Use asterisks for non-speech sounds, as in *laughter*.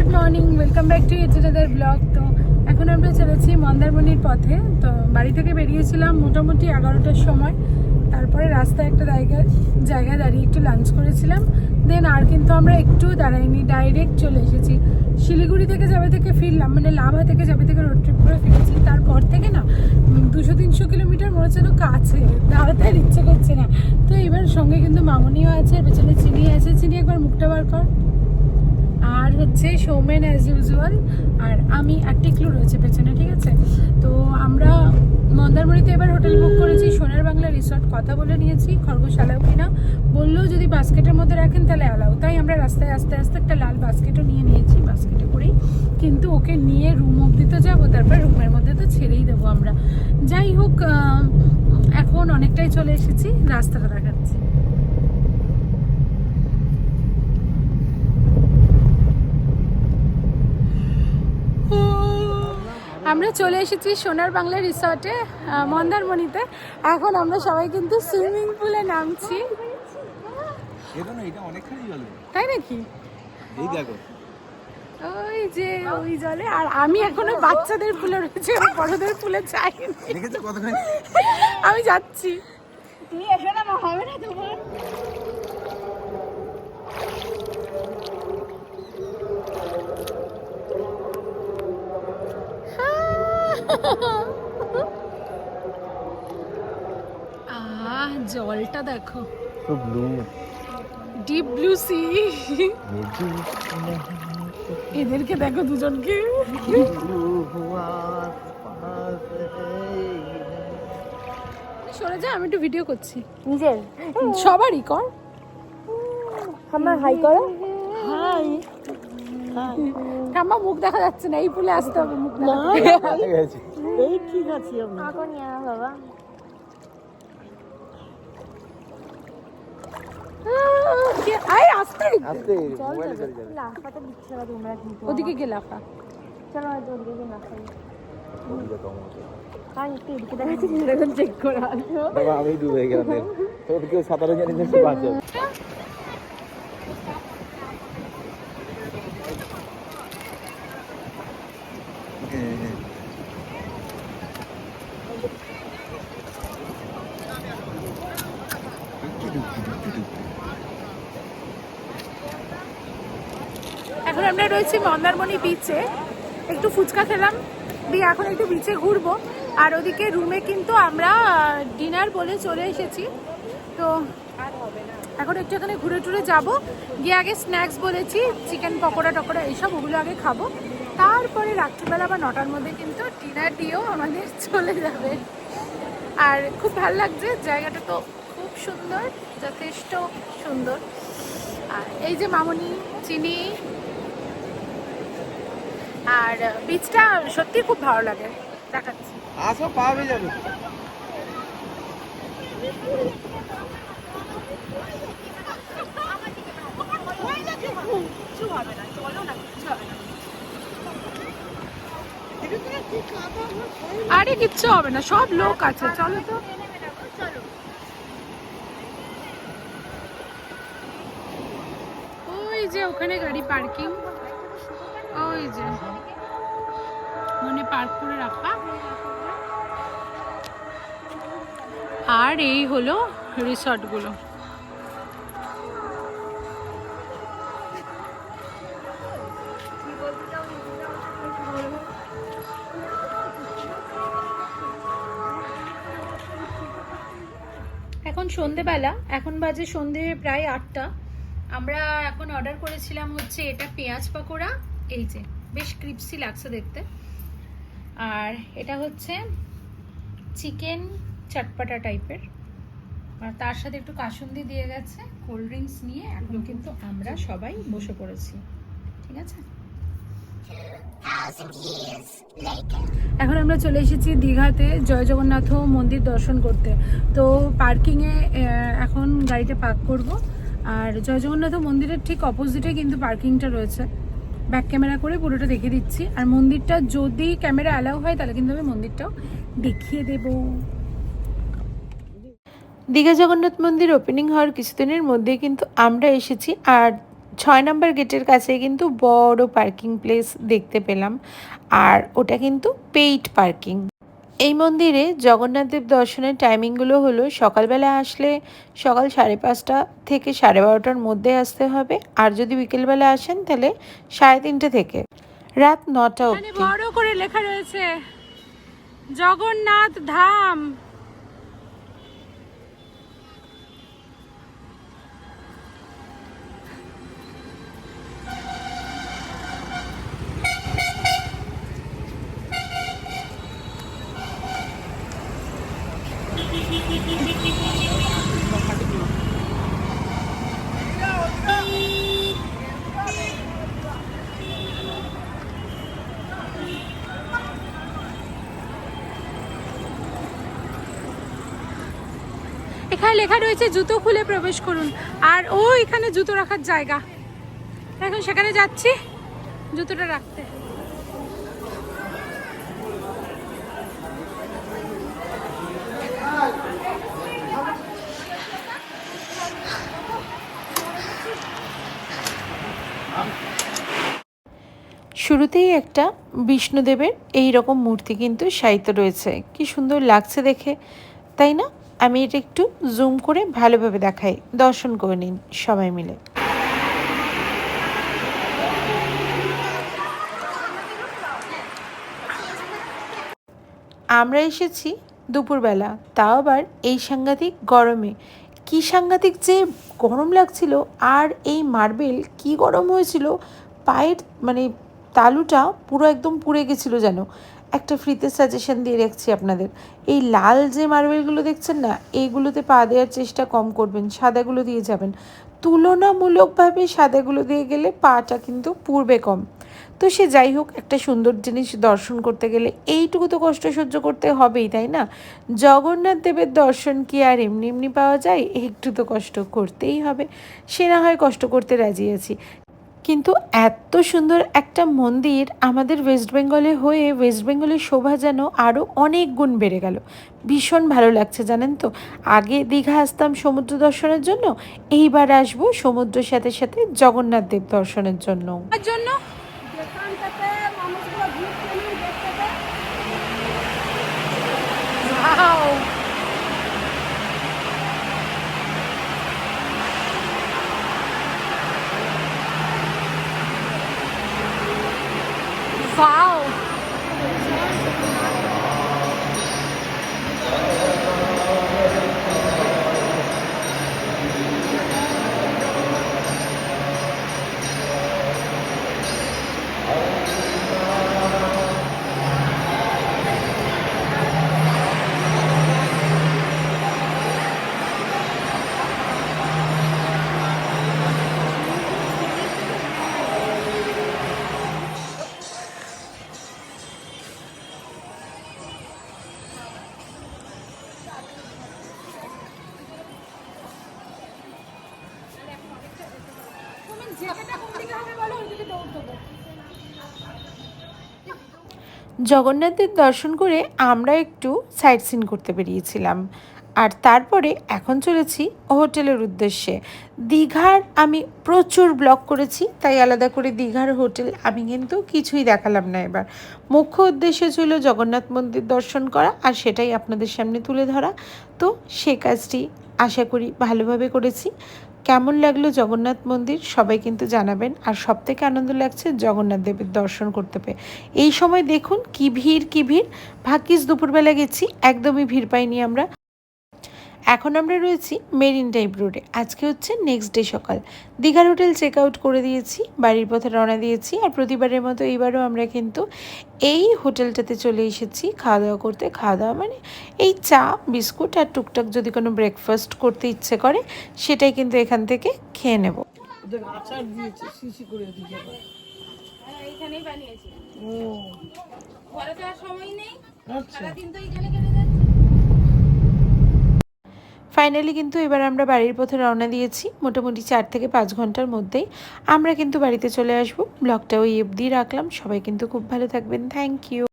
Good morning, welcome back to ইউটিউবের blog. তো এখন আমরা চলেছি মন্দারমণির পথে। তো বাড়ি থেকে বেরিয়েছিলাম মোটামুটি এগারোটার সময়। তারপরে রাস্তায় একটা জায়গায় জায়গায় দাঁড়িয়ে একটু লাঞ্চ করেছিলাম। দেন আর কিন্তু আমরা একটু দাঁড়াইনি ডাইরেক্ট চলে এসেছি। শিলিগুড়ি থেকে যাবে থেকে ফিরলাম মানে লাভা থেকে যাবে থেকে রোড ট্রিপ করে ফিরেছি। তারপর থেকে না দুশো তিনশো কিলোমিটার মনে হচ্ছে তো কাছে দাঁড়াতে আর ইচ্ছে করছে না। তো এবার সঙ্গে কিন্তু মামনিও আছে পেছনে চিনি আছে। চিনি একবার মুখটা বার কর। আর হচ্ছে সৌমেন অ্যাজ ইউজুয়াল আর আমি আর টিকলু রয়েছে পেছনে, ঠিক আছে? তো আমরা মন্দারমণিতে এবার হোটেল বুক করেছি, সোনার বাংলা রিসর্ট কথা বলে নিয়েছি, খরগোশ অ্যালাউ কিনা? বললেও যদি বাস্কেটের মধ্যে রাখেন তাহলে অ্যালাউ তাই আমরা রাস্তায় আস্তে আস্তে একটা লাল বাস্কেটও নিয়ে নিয়েছি, বাস্কেটে করেই। কিন্তু ওকে নিয়ে রুম অব্দি তো যাব, তারপর রুমের মধ্যে তো ছেড়েই দেবো আমরা। যাই হোক এখন অনেকটাই চলে এসেছি, রাস্তাটা দেখাচ্ছি। আমরা চলে এসেছি সোনার বাংলা রিসর্টে মন্দারমণিতে। এখন আমরা সবাই কিন্তু সুইমিং পুলে নামছি। তাই নাকি? এই দেখো। ওই যে ওই জলে। আর আমি এখনও বাচ্চাদের ফুলে রয়েছে বড়দের ফুলে চাই দেখেছ আমি যাচ্ছি। তুমি এসো না হবে না তোমার। *laughs* আহ জলটা দেখো। ব্লু ডিপ ব্লু সি এদেরকে দেখো দুজনকে। সরে যা আমি একটু ভিডিও করছি। নিজের? সবারই কর। আমার হাই করো। হাই। ঠাম্মা মুখ দেখা যাচ্ছে না এই পুলে আসতে হবে মুখ না এই ঠিক আছে বাবা। ওদিকে গে লাফা। চলো ওদিকে গিয়ে লাফাই। কারণ একটু এদিকে দেখাচ্ছি এখন চেক করে। বাবা আমি ডুবে গেলাম। তোর কেউ সাঁতারে জানি না সে বাঁচাবে এখন আমরা রয়েছি মন্দারমণি বিচে একটু ফুচকা খেলাম, দিয়ে এখন একটু বিচে ঘুরবো। আর ওদিকে রুমে কিন্তু আমরা ডিনার বলে চলে এসেছি। তো এখন একটু এখানে ঘুরে টুরে যাব। গিয়ে আগে স্ন্যাক্স বলেছি চিকেন পকোড়া, টকোড়া, এইসব ওগুলো আগে খাব। তারপরে রাত্রিবেলা বা নটার মধ্যে কিন্তু ডিনার দিয়েও আমাদের চলে যাবে। আর খুব ভালো লাগছে, জায়গাটা তো খুব সুন্দর, যথেষ্ট সুন্দর। আর এই যে মামনি, চিনি আর বীজটা সত্যি খুব ভালো লাগে। দেখাচ্ছি। আসো পাবে যাবে। আরে কিচ্ছু হবে না সব লোক আছে চলো তো। ওই যে ওখানে গাড়ি পার্কিং। ওই যে। মানে পার্ক করে রাখা। আর এই হলো রিসর্টগুলো এখন সন্ধেবেলা, এখন বাজে সন্ধে প্রায় আটটা। আমরা এখন অর্ডার করেছিলাম হচ্ছে এটা পেঁয়াজ পকোড়া এই যে বেশ ক্রিপসি লাগছে দেখতে। আর এটা হচ্ছে চিকেন চটপাটা টাইপের। আর তার সাথে একটু কাসুন্দি দিয়ে গেছে কোল্ড ড্রিঙ্কস নিয়ে। এখন কিন্তু আমরা সবাই বসে পড়েছি। ঠিক আছে? এখন আমরা চলে এসেছি দীঘাতে জয় জগন্নাথ মন্দির দর্শন করতে। তো পার্কিংয়ে এখন গাড়িটা পার্ক করব। আর জয় জগন্নাথ মন্দিরের ঠিক অপোজিটে কিন্তু পার্কিংটা রয়েছে। ব্যাক ক্যামেরা করে পুরোটা দেখে দিচ্ছি। আর মন্দিরটা যদি ক্যামেরা অ্যালাউ হয়, তাহলে কিন্তু আমি মন্দিরটাও দেখিয়ে দেব। দীঘা জগন্নাথ মন্দির ওপেনিং হওয়ার কিছুদিনের মধ্যে কিন্তু আমরা এসেছি। আর ছয় নম্বর গেটের কাছে কিন্তু বড় পার্কিং প্লেস দেখতে পেলাম। আর ওটা কিন্তু পেইড পার্কিং এই মন্দিরে জগন্নাথদেব দর্শনের টাইমিংগুলো হলো সকালবেলা আসলে সকাল সাড়ে পাঁচটা থেকে সাড়ে বারোটার মধ্যে আসতে হবে। আর যদি বিকেলবেলা আসেন তাহলে সাড়ে তিনটে থেকে, রাত নটা বড় করে লেখা রয়েছে, জগন্নাথ ধাম। এখানে লেখা রয়েছে, জুতো খুলে প্রবেশ করুন। আর, ও, এখানে জুতো রাখার জায়গা। এখন সেখানে যাচ্ছি, জুতোটা রাখতে। শুরুতেই একটা বিষ্ণুদেবের এই রকম মূর্তি কিন্তু সাহিত্য রয়েছে। কি সুন্দর লাগছে দেখে, তাই না? আমি এটা একটু জুম করে ভালোভাবে দেখাই। দর্শন করে নিন সবাই মিলে। আমরা এসেছি দুপুরবেলা, তাও আবার এই সাংঘাতিক গরমে। কি সাংঘাতিক যে গরম লাগছিল, আর এই মার্বেল কি গরম হয়েছিল, পায়ের মানে তালুটা পুরো একদম পুড়ে গেছিল যেন। একটা ফ্রিতে সাজেশন দিয়ে রাখছি আপনাদের। এই লাল যে মার্বেলগুলো দেখছেন না, এইগুলোতে পা দেওয়ার চেষ্টা কম করবেন, সাদাগুলো দিয়ে যাবেন। তুলনামূলকভাবে সাদাগুলো দিয়ে গেলে পাটা কিন্তু পূর্বে কম। তো সে যাই হোক, একটা সুন্দর জিনিস দর্শন করতে গেলে এইটুকু তো কষ্ট সহ্য করতে হবেই, তাই না? জগন্নাথ দেবের দর্শন কি আর এমনি এমনি পাওয়া যায়? একটু তো কষ্ট করতেই হবে। সে না হয় কষ্ট করতে রাজি আছি। কিন্তু এত সুন্দর একটা মন্দির আমাদের ওয়েস্ট বেঙ্গলে হয়ে ওয়েস্ট বেঙ্গলের শোভা যেন আরও অনেক গুণ বেড়ে গেল। ভীষণ ভালো লাগছে জানেন তো? আগে দীঘা আসতাম সমুদ্র দর্শনের জন্য এইবার আসব সমুদ্রের সাথে সাথে জগন্নাথ দেব দর্শনের জন্য। জন্য Wow. জগন্নাথের দর্শন করে আমরা একটু সাইট সিন করতে বেরিয়েছিলাম। আর তারপরে এখন চলেছি হোটেলের উদ্দেশ্যে। দীঘার আমি প্রচুর ব্লগ করেছি, তাই আলাদা করে দীঘার হোটেল আমি কিন্তু কিছুই দেখালাম না এবার। মুখ্য উদ্দেশ্য ছিল জগন্নাথ মন্দির দর্শন করা, আর সেটাই আপনাদের সামনে তুলে ধরা। তো সে কাজটি আশা করি ভালোভাবে করেছি। কেমন লাগল জগন্নাথ মন্দির? সবাই কিন্তু জানাবেন। আর সব থেকে আনন্দ লাগছে জগন্নাথ দেবের দর্শন করতে পেয়ে। এই সময় দেখুন কি ভিড় কি ভিড়। ভাগ্যিস দুপুরবেলা গেছি, একদমই ভিড় পাইনি আমরা। এখন আমরা রয়েছি মেরিন টাইপ রোডে। আজকে হচ্ছে নেক্সট ডে সকাল। দীঘার হোটেল চেক আউট করে দিয়েছি বাড়ির পথে রওনা দিয়েছি আর প্রতিবারের মতো এইবারও আমরা কিন্তু এই হোটেলটাতে চলে এসেছি খাওয়া দাওয়া করতে। খাওয়া দাওয়া মানে এই চা বিস্কুট আর টুকটাক যদি কোনো ব্রেকফাস্ট করতে ইচ্ছে করে সেটাই কিন্তু এখান থেকে খেয়ে নেব। এইখানেই বানিয়েছি। ও। ঘরে তো আর সময় নেই। আচ্ছা। সারাদিন তো যাচ্ছে ফাইনালি কিন্তু এবার আমরা বাড়ির পথে রওনা দিয়েছি। মোটামুটি চার থেকে পাঁচ ঘণ্টার মধ্যেই। আমরা কিন্তু বাড়িতে চলে আসব। ব্লগটা ওই অবধি রাখলাম। সবাই কিন্তু খুব ভালো থাকবেন। Thank you